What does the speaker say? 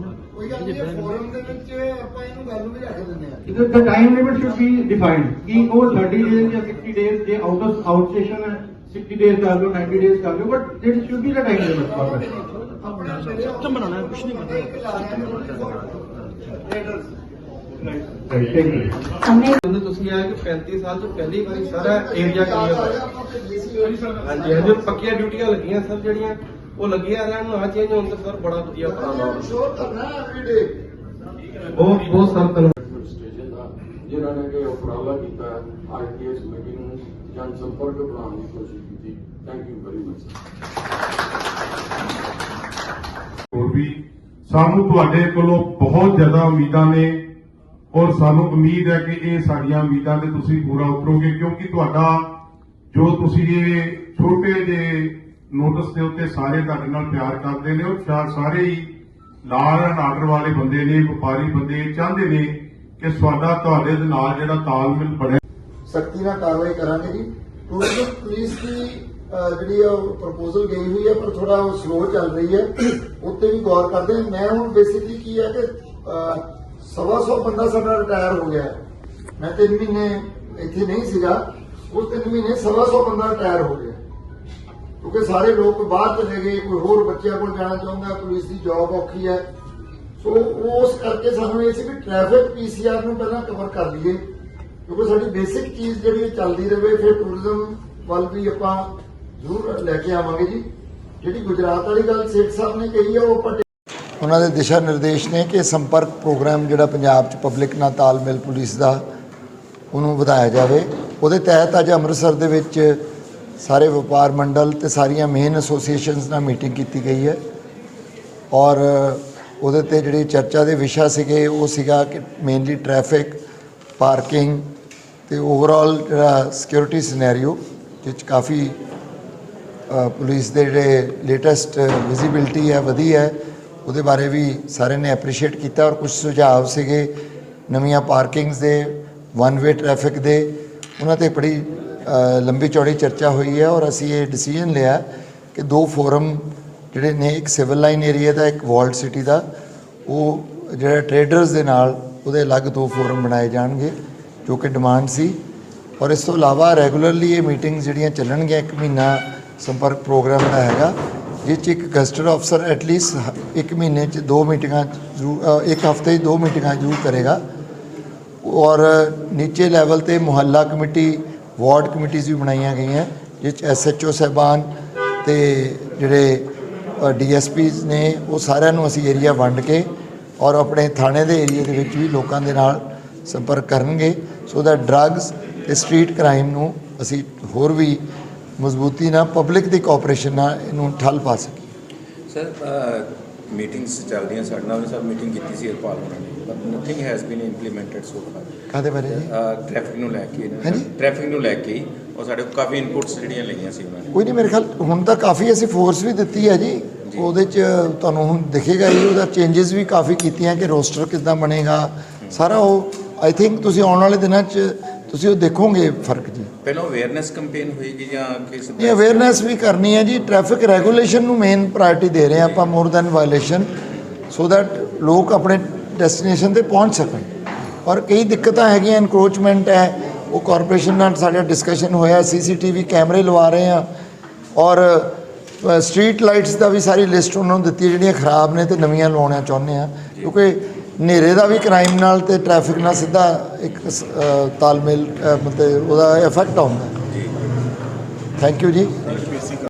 Form ਦੇ ਵਿੱਚ ਆਪਾਂ ਇਹਨੂੰ ਗੱਲ ਨੂੰ ਵੀ ਰੱਖ ਦਿੰਦੇ ਆ The, the time limit should be defined. ਕਿ ਉਹ 30 days ਜਾਂ 60 days ਜੇ out of out session ਹੈ 60 days ਕਰ ਲਓ 90 days ਕਰ ਲਓ but there should be the time limit for that. System ਬਣਾਉਣਾ ਕੁਝ ਨਹੀਂ ਬਣਾਉਣਾ ਜਦੋਂ ਤੁਸੀਂ ਆਏ ਕਿ 35 ਸਾਲ ਤੋਂ ਪਹਿਲੀ ਵਾਰੀ ਸਾਰਾ ਏਰੀਆ ਕਲੀਅਰ ਹੋਇਆ। ਹਾਂਜੀ ਹਾਂਜੀ ਪੱਕੀਆਂ ਡਿਊਟੀਆਂ ਲੱਗੀਆਂ ਸਰ ਜਿਹੜੀਆਂ ਉਹ ਲੱਗੀਆਂ ਰਹਿਣ ਨੂੰ ਆ ਚੇਂਜ ਹੋਣ ਤੇ ਸਰ ਬੜਾ ਵਧੀਆ ਉਪਰਾਲਾ ਬਹੁਤ ਬਹੁਤ ਸਰ ਦਾ ਜਿਨ੍ਹਾਂ ਨੇ ਕਿ ਉਪਰਾਲਾ ਕੀਤਾ ਆਰਟੀਐਸ ਕਮੇਟੀ ਨੂੰ ਜਨ ਸੰਪਰਕ ਬਣਾਉਣ ਦੀ ਕੋਸ਼ਿਸ਼ ਕੀਤੀ। ਥੈਂਕ ਯੂ ਵੈਰੀ ਮਚ ਹੋਰ ਵੀ ਸਾਨੂੰ ਤੁਹਾਡੇ ਕੋਲੋਂ ਬਹੁਤ ਜ਼ਿਆਦਾ ਉਮੀਦਾਂ ਨੇ। ਔਰ ਸਾਨੂੰ ਉਮੀਦ ਹੈ ਕਿ ਇਹ ਸਾਡੀਆਂ ਉਮੀਦਾਂ ਤੇ ਤੁਸੀਂ ਪੂਰਾ ਉਤਰੋਗੇ, ਕਿਉਂਕਿ ਤੁਹਾਡਾ ਜੋ ਤੁਸੀਂ ਇਹ ਛੋਟੇ ਜਿਹੇ ਨੋਟਿਸ ਦੇ ਉੱਤੇ ਸਾਰੇ ਤੁਹਾਡੇ ਨਾਲ ਪਿਆਰ ਕਰਦੇ ਨੇ ਔਰ ਸਾਰੇ ਹੀ ਲਾਅ ਆਰਡਰ ਵਾਲੇ ਬੰਦੇ ਨੇ, ਵਪਾਰੀ ਬੰਦੇ ਚਾਹੁੰਦੇ ਨੇ ਕਿ ਸਾਡਾ ਤੁਹਾਡੇ ਦੇ ਨਾਲ ਜਿਹੜਾ ਤਾਲਮੇਲ ਬਣਿਆ ਸਖਤੀ ਨਾਲ ਕਾਰਵਾਈ ਕਰਾਂਗੇ ਜੀ। ਟੂਰਿਜ਼ਮ ਪੁਲਿਸ ਦੀ ਜਿਹੜੀ ਪ੍ਰਪੋਜ਼ਲ ਗਈ ਹੋਈ ਹੈ ਪਰ ਥੋੜਾ ਸਲੋ ਚੱਲ ਰਹੀ ਹੈ ਉੱਤੇ ਵੀ ਗੌਰ ਕਰਦੇ ਮੈਂ ਹੁਣ ਬੇਸਿਕਲੀ ਕੀ ਹੈ ਕਿ ਸਵਾ ਸੌ ਬੰਦਾ ਸਾਡਾ ਰਿਟਾਇਰ ਹੋ ਗਿਆ। ਮੈਂ ਤਿੰਨ ਮਹੀਨੇ ਇੱਥੇ ਨਹੀਂ ਸੀਗਾ। ਉਸ ਤਿੰਨ ਮਹੀਨੇ ਸਵਾ ਸੌ ਬੰਦਾ ਰਿਟਾਇਰ ਹੋ ਗਿਆ। ਕਿਉਂਕਿ ਸਾਰੇ ਲੋਕ ਬਾਹਰ ਚਲੇ ਗਏ, ਕੋਈ ਹੋਰ ਬੱਚਿਆਂ ਕੋਲ ਜਾਣਾ ਚਾਹੁੰਦਾ, ਪੁਲਿਸ ਦੀ ਜੌਬ ਔਖੀ ਹੈ। ਸੋ ਉਸ ਕਰਕੇ ਸਾਨੂੰ ਇਹ ਸੀ ਵੀ ਟ੍ਰੈਫਿਕ ਪੀਸੀਆਰ ਨੂੰ ਪਹਿਲਾਂ ਕਵਰ ਕਰ ਲਈਏ। ਕਿਉਂਕਿ ਸਾਡੀ ਬੇਸਿਕ ਚੀਜ਼ ਜਿਹੜੀ ਇਹ ਚੱਲਦੀ ਰਹੇ ਫਿਰ ਟੂਰਿਜ਼ਮ ਵੱਲ ਵੀ ਆਪਾਂ ਜ਼ਰੂਰ ਲੈ ਕੇ ਆਵਾਂਗੇ ਜੀ। ਜਿਹੜੀ ਗੁਜਰਾਤ ਵਾਲੀ ਗੱਲ ਸੇਠ ਸਾਹਿਬ ਨੇ ਕਹੀ ਹੈ ਉਹ ਪਟੇ ਉਹਨਾਂ ਦੇ ਦਿਸ਼ਾ ਨਿਰਦੇਸ਼ ਨੇ ਕਿ ਸੰਪਰਕ ਪ੍ਰੋਗਰਾਮ ਜਿਹੜਾ ਪੰਜਾਬ 'ਚ ਪਬਲਿਕ ਨਾਲ ਤਾਲਮੇਲ ਪੁਲਿਸ ਦਾ, ਉਹਨੂੰ ਵਧਾਇਆ ਜਾਵੇ। ਉਹਦੇ ਤਹਿਤ ਅੱਜ ਅੰਮ੍ਰਿਤਸਰ ਦੇ ਵਿੱਚ ਸਾਰੇ ਵਪਾਰ ਮੰਡਲ ਤੇ ਸਾਰੀਆਂ ਮੇਨ ਐਸੋਸੀਏਸ਼ਨਸ ਨਾਲ ਮੀਟਿੰਗ ਕੀਤੀ ਗਈ ਹੈ। ਔਰ ਉਹਦੇ ਤੇ ਜਿਹੜੇ ਚਰਚਾ ਦੇ ਵਿਸ਼ਾ ਸੀਗੇ, ਉਹ ਸੀਗਾ ਕਿ ਮੇਨਲੀ ਟ੍ਰੈਫਿਕ ਪਾਰਕਿੰਗ ਤੇ ਓਵਰਆਲ ਜਿਹੜਾ ਸਿਕਿਉਰਿਟੀ ਸਿਨੈਰੀਓ ਜਿਸ 'ਚ ਕਾਫੀ ਪੁਲਿਸ ਦੇ ਜਿਹੜੇ ਲੇਟੈਸਟ ਵਿਜ਼ਿਬਿਲਟੀ ਹੈ, ਵਧੀ ਹੈ। ਉਹਦੇ ਬਾਰੇ ਵੀ ਸਾਰਿਆਂ ਨੇ ਐਪਰੀਸ਼ੀਏਟ ਕੀਤਾ ਔਰ ਕੁਝ ਸੁਝਾਅ ਸੀਗੇ ਨਵੀਆਂ ਪਾਰਕਿੰਗਸ ਦੇ ਵਨ ਵੇ ਟ੍ਰੈਫਿਕ ਦੇ, ਉਹਨਾਂ ਤੇ ਬੜੀ ਲੰਬੀ ਚੌੜੀ ਚਰਚਾ ਹੋਈ ਹੈ ਔਰ ਅਸੀਂ ਇਹ ਡਿਸੀਜਨ ਲਿਆ ਕਿ ਦੋ ਫੋਰਮ ਜਿਹੜੇ ਨੇ, ਇੱਕ ਸਿਵਲ ਲਾਈਨ ਏਰੀਆ ਦਾ, ਇੱਕ ਵਾਲਡ ਸਿਟੀ ਦਾ, ਉਹ ਜਿਹੜਾ ਟ੍ਰੇਡਰਸ ਦੇ ਨਾਲ ਉਹਦੇ ਅਲੱਗ ਦੋ ਫੋਰਮ ਬਣਾਏ ਜਾਣਗੇ, ਜੋ ਕਿ ਡਿਮਾਂਡ ਸੀ ਔਰ ਇਸ ਤੋਂ ਇਲਾਵਾ ਰੈਗੂਲਰਲੀ ਇਹ ਮੀਟਿੰਗਸ ਜਿਹੜੀਆਂ ਚੱਲਣਗੀਆਂ, ਇੱਕ ਮਹੀਨਾ ਸੰਪਰਕ ਪ੍ਰੋਗਰਾਮ ਦਾ ਹੈਗਾ ਜਿਸ 'ਚ ਇੱਕ ਗਸਟਡ ਅਫਸਰ ਐਟਲੀਸਟ ਇੱਕ ਮਹੀਨੇ 'ਚ ਦੋ ਮੀਟਿੰਗਾਂ ਜ਼ਰੂਰ ਇੱਕ ਹਫ਼ਤੇ 'ਚ ਦੋ ਮੀਟਿੰਗਾਂ ਜ਼ਰੂਰ ਕਰੇਗਾ। ਔਰ ਨੀਚੇ ਲੈਵਲ ਤੇ ਮੁਹੱਲਾ ਕਮੇਟੀ, ਵਾਰਡ ਕਮੇਟੀਆਂ ਵੀ ਬਣਾਈਆਂ ਗਈਆਂ ਜਿਸ 'ਚ ਐਸਐਚਓ ਸਾਹਿਬਾਨ ਤੇ ਜਿਹੜੇ ਡੀਐਸਪੀਜ਼ ਨੇ, ਉਹ ਸਾਰਿਆਂ ਨੂੰ ਅਸੀਂ ਏਰੀਆ ਵੰਡ ਕੇ ਔਰ ਆਪਣੇ ਥਾਣੇ ਦੇ ਏਰੀਆ ਦੇ ਵਿੱਚ ਵੀ ਲੋਕਾਂ ਦੇ ਨਾਲ ਸੰਪਰਕ ਕਰਨਗੇ। ਸੋ that ਡਰੱਗਸ ਤੇ ਸਟਰੀਟ ਕ੍ਰਾਈਮ ਨੂੰ ਅਸੀਂ ਹੋਰ ਵੀ ਮਜ਼ਬੂਤੀ ਨਾਲ ਪਬਲਿਕ ਦੀ ਕੋਆਪਰੇਸ਼ਨ ਨਾਲ ਇਹਨੂੰ ਠੱਲ ਪਾ ਸਕੀਏ ਸਰ ਮੀਟਿੰਗਸ ਚੱਲਦੀਆਂ ਸਾਡੇ ਨਾਲ ਵੀ ਸਭ ਮੀਟਿੰਗ ਕੀਤੀ ਸੀ ਹਰਪਾਲ ਹੋਰਾਂ ਨੇ but nothing has been implemented so far ਕਾਦੇ ਬਾਰੇ ਜੀ? ਟ੍ਰੈਫਿਕ ਨੂੰ ਲੈ ਕੇ? ਟ੍ਰੈਫਿਕ ਨੂੰ ਲੈ ਕੇ ਹੀ ਔਰ ਸਾਡੇ ਕੋਲ ਕਾਫੀ ਇਨਪੁਟਸ ਜਿਹੜੀਆਂ ਲਈਆਂ ਸੀ ਉਹਨਾਂ ਨੇ। ਕੋਈ ਨਹੀਂ ਮੇਰੇ ਖਿਆਲ ਹੁਣ ਤਾਂ ਕਾਫੀ ਅਸੀਂ ਫੋਰਸ ਵੀ ਦਿੱਤੀ ਹੈ ਜੀ। ਉਹਦੇ ਚ ਤੁਹਾਨੂੰ ਹੁਣ ਦਿਖੇਗਾ ਹੀ ਉਹਦਾ ਚੇਂਜਸ ਵੀ ਕਾਫੀ ਕੀਤੀਆਂ ਕਿ ਰੋਸਟਰ ਕਿੱਦਾਂ ਬਣੇਗਾ। ਸਾਰਾ ਉਹ ਆਈ ਥਿੰਕ ਤੁਸੀਂ ਆਉਣ ਵਾਲੇ ਦਿਨਾਂ ਚ ਤੁਸੀਂ ਉਹ ਦੇਖੋਗੇ ਫ਼ਰਕ ਜੀ। ਪਹਿਲਾਂ ਅਵੇਅਰਨੈਸ ਕੈਂਪੇਨ ਹੋਏਗੀ ਜਾਂ ਕਿਸ ਇਹ ਅਵੇਅਰਨੈਸ ਵੀ ਕਰਨੀ ਹੈ ਜੀ। ਟ੍ਰੈਫਿਕ ਰੈਗੂਲੇਸ਼ਨ ਨੂੰ ਮੇਨ ਪ੍ਰਾਇੋਰਟੀ ਦੇ ਰਹੇ ਆਪਾਂ more than violation so that ਲੋਕ ਆਪਣੇ ਡੈਸਟੀਨੇਸ਼ਨ ਤੇ ਪਹੁੰਚ ਸਕਣ। ਔਰ ਕਈ ਦਿੱਕਤਾਂ ਹੈਗੀਆਂ ਐਨਕਰੋਚਮੈਂਟ ਹੈ ਉਹ ਕਾਰਪੋਰੇਸ਼ਨ ਨਾਲ ਸਾਡਾ ਡਿਸਕਸ਼ਨ ਹੋਇਆ ਸੀਸੀਟੀਵੀ ਕੈਮਰੇ ਲਵਾ ਰਹੇ ਹਾਂ। ਔਰ ਸਟਰੀਟ ਲਾਈਟਸ ਦਾ ਵੀ ਸਾਰੀ ਲਿਸਟ ਉਹਨਾਂ ਨੂੰ ਦਿੱਤੀ ਜਿਹੜੀਆਂ ਖਰਾਬ ਨੇ ਤੇ ਨਵੀਆਂ ਲਵਾਉਣੀਆਂ ਚਾਹੁੰਦੇ ਆ ਕਿਉਂਕਿ ਹਨੇਰੇ ਦਾ ਵੀ ਕ੍ਰਾਈਮ ਨਾਲ ਤੇ ਟ੍ਰੈਫਿਕ ਨਾਲ ਸਿੱਧਾ ਇੱਕ ਤਾਲਮੇਲ ਮਤਲਬ ਉਹਦਾ ਇਫੈਕਟ ਆਉਂਦਾ। ਥੈਂਕ ਯੂ ਜੀ।